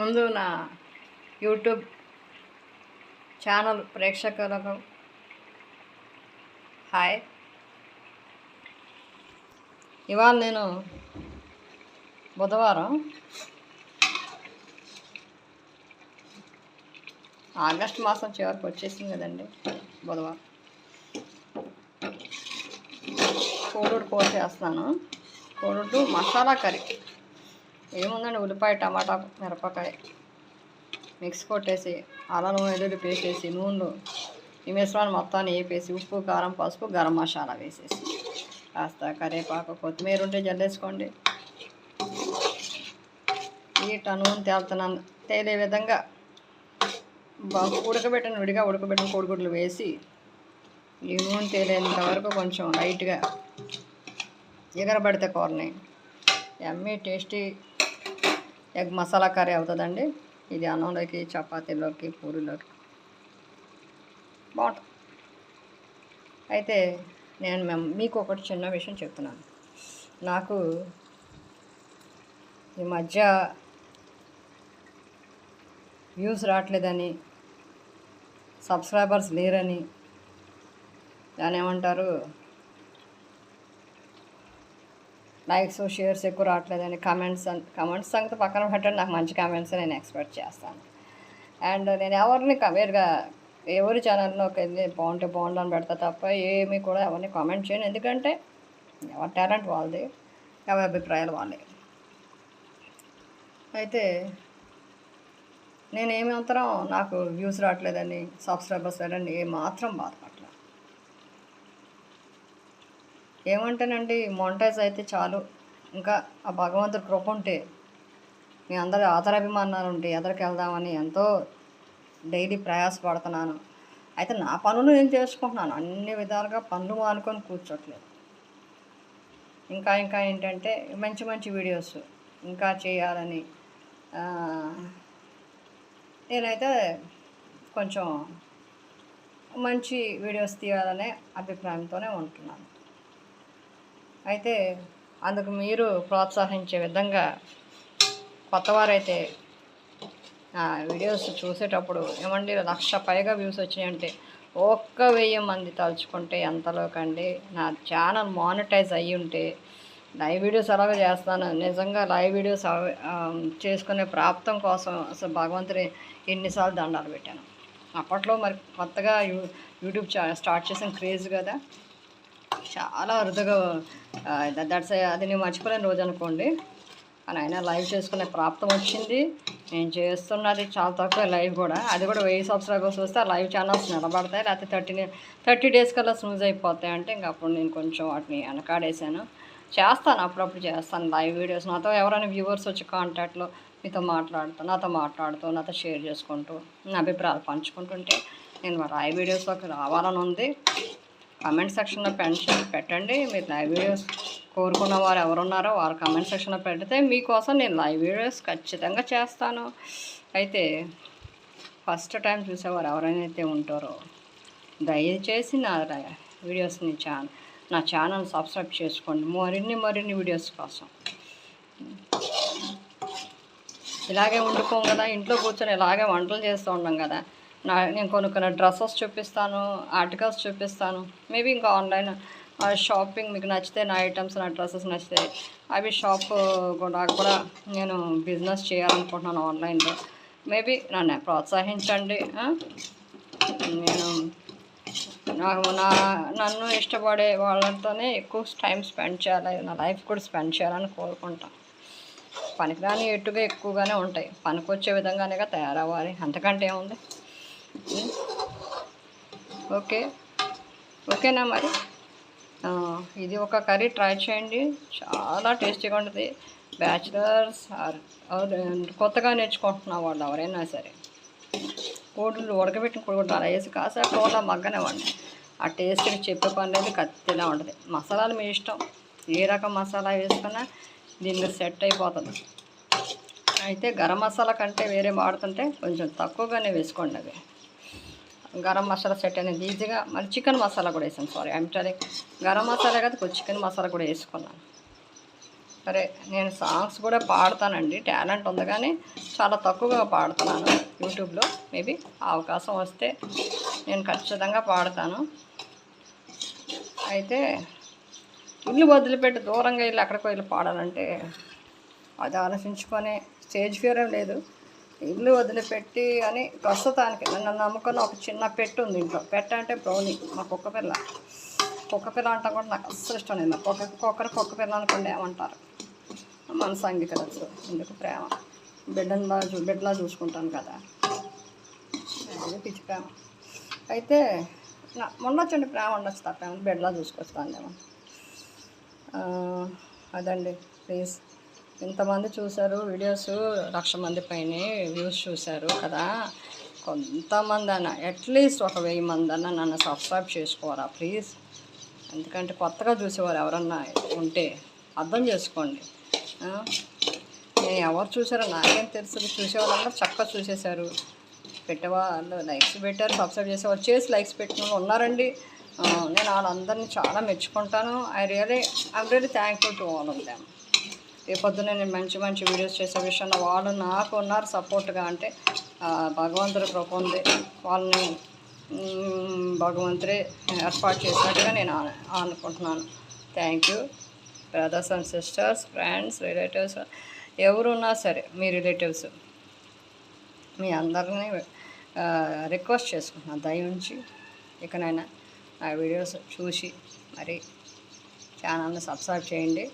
ముందు నా YouTube channel ప్రేక్షకులకు హాయ్. ఇవాళ నేను బుధవారం ఆగస్ట్ మాసం చివరికి వచ్చేసింది కదండి బుధవారం. కోడూరు కూర చేస్తున్నాను. కోడూరు మసాలా కర్రీ. ఏముందండి? ఉల్లిపాయ టమాటా మిరపకాయ. మిక్స్ కొట్టేసి అల్ల నూనె ఎల్లుల్లి పేస్ట్ వేసి నూనెలో ఈ మిశ్రమాన్ని మొత్తాన్ని వేపేసి ఉప్పు కారం పసుపు గరం మసాలా వేసేసి కాస్త కరివేపాకు కొత్తిమీర ఉంటే జల్లేసుకోండి. ఈ నూనె తేలుతున్నాను తేలే విధంగా ఉడకబెట్టిన విడిగా ఉడకబెట్టిన కోడిగుడ్లు వేసి ఈ నూనె తేలేంత వరకు కొంచెం లైట్గా ఎగరబడితే కూరని. ఎమ్మె టేస్టీ ఎగ్ మసాలా కర్రీ అవుతుందండి. ఇది అన్నంలోకి చపాతీలోకి పూరీలోకి. బాగుంటుంది. అయితే నేను మేము మీకు ఒకటి చిన్న విషయం చెప్తున్నాను. నాకు ఈ మధ్య వ్యూస్ రావట్లేదని సబ్స్క్రైబర్స్ లేరని దాని ఏమంటారు? లైక్స్ షేర్స్ ఎక్కువ రావట్లేదని కమెంట్స్ కమెంట్స్ సంగతి పక్కన పెట్టండి. నాకు మంచి కమెంట్స్ నేను ఎక్స్పెక్ట్ చేస్తాను. అండ్ నేను ఎవరిని వేరుగా ఎవరి ఛానల్లో వెళ్ళి బాగుంటే బాగుండు అని పెడతా తప్ప ఏమీ కూడా ఎవరిని కామెంట్ చేయను. ఎందుకంటే ఎవరి టాలెంట్ వాళ్ళది ఎవరి అభిప్రాయాలు వాళ్ళే అయితే నేను ఏమాత్రం నాకు వ్యూస్ రావట్లేదని సబ్స్క్రైబర్స్ లేదని ఏమాత్రం బాధపడలేదు ఏమంటేనండి మొంటైజ్ అయితే చాలు. ఇంకా ఆ భగవంతుడి కృప ఉంటే మీ అందరి ఆదరాభిమానాలు ఉంటే ఎదరికి వెళ్దామని ఎంతో డైలీ ప్రయాసపడుతున్నాను అయితే నా పనులు నేను చేసుకుంటున్నాను. అన్ని విధాలుగా పనులు మానుకొని కూర్చోట్లేదు. ఇంకా ఇంకా ఏంటంటే మంచి మంచి వీడియోస్ ఇంకా చేయాలని నేనైతే కొంచెం మంచి వీడియోస్ తీయాలనే అభిప్రాయంతోనే ఉంటున్నాను. అయితే అందుకు మీరు ప్రోత్సహించే విధంగా కొత్తవారైతే వీడియోస్ చూసేటప్పుడు ఏమండి లక్ష పైగా వ్యూస్ వచ్చినాయంటే ఒక్క వెయ్యి మంది తలుచుకుంటే ఎంతలోకండి నా ఛానల్ మానిటైజ్ అయ్యి ఉంటే లైవ్ వీడియోస్ అలాగే చేస్తాను. నిజంగా లైవ్ వీడియోస్ చేసుకునే ప్రాప్తం కోసం అసలు భగవంతుడి ఎన్నిసార్లు దండాలు పెట్టాను. అప్పట్లో మరి కొత్తగా యూ యూట్యూబ్ చా స్టార్ట్ చేసిన క్రేజ్ కదా. చాలా అరుదుగా దట్స్ అది నేను మర్చిపోలేని రోజు అనుకోండి. కానీ అయినా లైవ్ చేసుకునే ప్రాప్తం వచ్చింది. నేను చేస్తున్నది చాలా తక్కువ లైవ్ కూడా. అది కూడా వెయ్యి సబ్స్క్రైబర్స్ వస్తే లైవ్ ఛానల్స్ నిలబడతాయి. లేకపోతే థర్టీ థర్టీ డేస్ కల్లా స్నూజ్ అయిపోతాయి అంటే ఇంక అప్పుడు నేను కొంచెం వాటిని వెనకాడేసాను. చేస్తాను అప్పుడప్పుడు చేస్తాను లైవ్ వీడియోస్. నాతో ఎవరైనా వ్యూవర్స్ వచ్చి కాంటాక్ట్లో మీతో మాట్లాడుతూ నాతో మాట్లాడుతూ నాతో షేర్ చేసుకుంటూ నా అభిప్రాయాలు పంచుకుంటుంటే నేను లైవ్ వీడియోస్లోకి రావాలని ఉంది. కామెంట్ సెక్షన్లో పెన్షన్ పెట్టండి. మీరు లైవ్ వీడియోస్ కోరుకున్న వారు ఎవరున్నారో వారు కమెంట్ సెక్షన్లో పెడితే మీకోసం నేను లైవ్ వీడియోస్ ఖచ్చితంగా చేస్తాను. అయితే ఫస్ట్ టైం చూసేవారు ఎవరైనా అయితే ఉంటారో దయచేసి నా వీడియోస్ని ఛా నా ఛానల్ సబ్స్క్రైబ్ చేసుకోండి. మరిన్ని మరిన్ని వీడియోస్ కోసం. ఇలాగే వండుకోం కదా. ఇంట్లో కూర్చొని ఇలాగే వంటలు చేస్తూ ఉంటాం కదా. నా నేను కొనుక్కున్న డ్రెస్సెస్ చూపిస్తాను ఆర్టికల్స్ చూపిస్తాను. మేబీ ఇంకా ఆన్లైన్ షాపింగ్ మీకు నచ్చితే నా ఐటమ్స్ నా డ్రెస్సెస్ నచ్చితే అవి షాప్ కూడా కూడా నేను బిజినెస్ చేయాలనుకుంటున్నాను ఆన్లైన్లో మేబీ నన్ను ప్రోత్సహించండి నేను నాకు నా నన్ను ఇష్టపడే వాళ్ళతోనే ఎక్కువ టైం స్పెండ్ చేయాలి నా లైఫ్ కూడా స్పెండ్ చేయాలని కోరుకుంటాను పనికిరాని ఎట్టుగా ఎక్కువగానే ఉంటాయి. పనికొచ్చే విధంగానే తయారవ్వాలి. అంతకంటే ఏముంది? ఓకే. ఓకేనా మరి? ఇది ఒక కర్రీ ట్రై చేయండి. చాలా టేస్టీగా ఉంటుంది. బ్యాచిలర్స్ ఆర్- కొత్తగా నేర్చుకుంటున్న వాళ్ళు ఎవరైనా సరే. కోడులు ఉడకబెట్టిన కోడిగుడ్లు అలా వేసి కాసేపు కోళ్ళ మగ్గనివ్వండి ఆ టేస్ట్ చెప్పే పని లేదు కత్తిలా ఉంటుంది. మసాలాలు మీ ఇష్టం. ఏ రకం మసాలా వేసుకున్నా దీనికి సెట్ అయిపోతుంది. అయితే గరం మసాలా కంటే వేరే వాడుతుంటే కొంచెం తక్కువగానే వేసుకోండి అవి. గరం మసాలా సెట్ అనేది ఈజీగా మరి చికెన్ మసాలా కూడా వేసాను sorry I'm telling garam masala కదా కొంచెం చికెన్ మసాలా కూడా వేసుకున్నాను. సరే నేను సాంగ్స్ కూడా పాడతానండి టాలెంట్ ఉంది కానీ చాలా తక్కువగా పాడుతున్నాను యూట్యూబ్లో మేబీ అవకాశం వస్తే నేను ఖచ్చితంగా పాడతాను. అయితే ఇల్లు వదిలిపెట్టి దూరంగా వెళ్ళి అక్కడికి వెళ్ళి పాడాలంటే అది ఆలోచించుకొని స్టేజ్ ఫియర్ ఏం లేదు. ఇల్లు వదిలిపెట్టి అని ప్రస్తుతానికి నన్ను నమ్ముకొని ఒక చిన్న పెట్టు ఉంది ఇంట్లో. పెట్ట అంటే బ్రౌనీ మా కుక్క పిల్ల. కుక్క పిల్ల అంటాం కూడా నాకు అస్సలు ఇష్టం లేదు. కుక్క కుక్కరు కుక్క పిల్ల అనుకోండి ఏమంటారు? మనసు అంగీకరించు ఎందుకు ప్రేమ? బిడ్డను చూ బిడ్డలా చూసుకుంటాను కదా. అది పిచ్చి ప్రేమ. అయితే నా ఉండొచ్చండి ప్రేమ ఉండొచ్చు తప్ప బిడ్డలా చూసుకొస్తాను ఏమో. అదండి ప్లీజ్. ఇంతమంది చూశారు వీడియోస్ లక్ష మంది పైన వ్యూస్ చూశారు కదా. కొంతమంది అన్న అట్లీస్ట్ ఒక వెయ్యి మంది అన్న నన్ను సబ్స్క్రైబ్ చేసుకోరా ప్లీజ్? ఎందుకంటే కొత్తగా చూసేవారు ఎవరన్నా ఉంటే అర్థం చేసుకోండి. నేను ఎవరు చూసారో నాకేం తెలుసు. చూసేవాళ్ళందరూ చక్కగా చూసేశారు. పెట్టేవాళ్ళు లైక్స్ పెట్టారు సబ్స్క్రైబ్ చేసేవారు. చేసి లైక్స్ పెట్టిన వాళ్ళు ఉన్నారండి. నేను వాళ్ళందరినీ చాలా మెచ్చుకుంటాను. I really I really thankful to all of them. రేపొద్దున నేను మంచి మంచి వీడియోస్ చేసే విషయంలో వాళ్ళు నాకు ఉన్నారు సపోర్ట్గా అంటే భగవంతుడి కృప ఉంది. వాళ్ళని భగవంతుడి భగవంతుడే ఏర్పాటు చేసినట్టుగా నేను అనుకుంటున్నాను thank you brothers and sisters friends relatives ఎవరున్నా సరే మీ రిలేటివ్స్ మీ అందరినీ రిక్వెస్ట్ చేసుకుంటున్నాను దయవుంచి ఇకనైనా ఆ వీడియోస్ చూసి మరి ఛానల్ని సబ్స్క్రైబ్ చేయండి.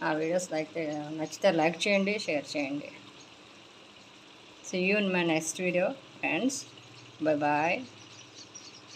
ఆ, వీడియోస్ లైక్ నచ్చితే లైక్ చేయండి షేర్ చేయండి. See you in my next video friends bye bye